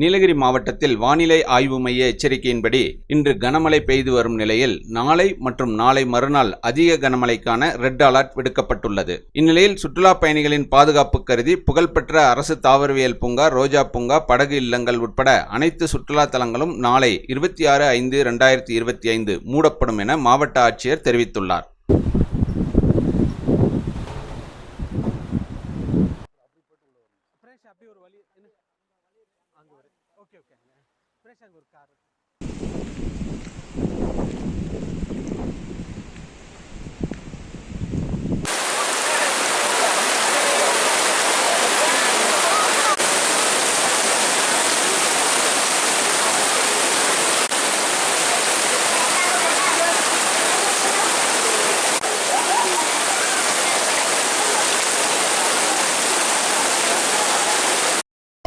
நீலகிரி மாவட்டத்தில் வானிலை ஆய்வு மைய எச்சரிக்கையின்படி இன்று கனமழை பெய்து வரும் நிலையில் நாளை மற்றும் நாளை மறுநாள் அதிக கனமழைக்கான ரெட் அலர்ட் விடுக்கப்பட்டுள்ளது. இந்நிலையில் சுற்றுலா பயணிகளின் பாதுகாப்பு கருதி புகழ்பெற்ற அரசு தாவரவியல் பூங்கா ரோஜா பூங்கா படகு இல்லங்கள் உட்பட அனைத்து சுற்றுலா தலங்களும் நாளை இருபத்தி ஆறு ஐந்து இரண்டாயிரத்தி இருபத்தி ஐந்து மூடப்படும் என மாவட்ட ஆட்சியர் தெரிவித்துள்ளார். அப்படியே ஒரு வழி ಅಂಗೂರು ಓಕೆ ಓಕೆ ಫ್ರೆಶ್ ಅಂಗೂರು ಕಾರು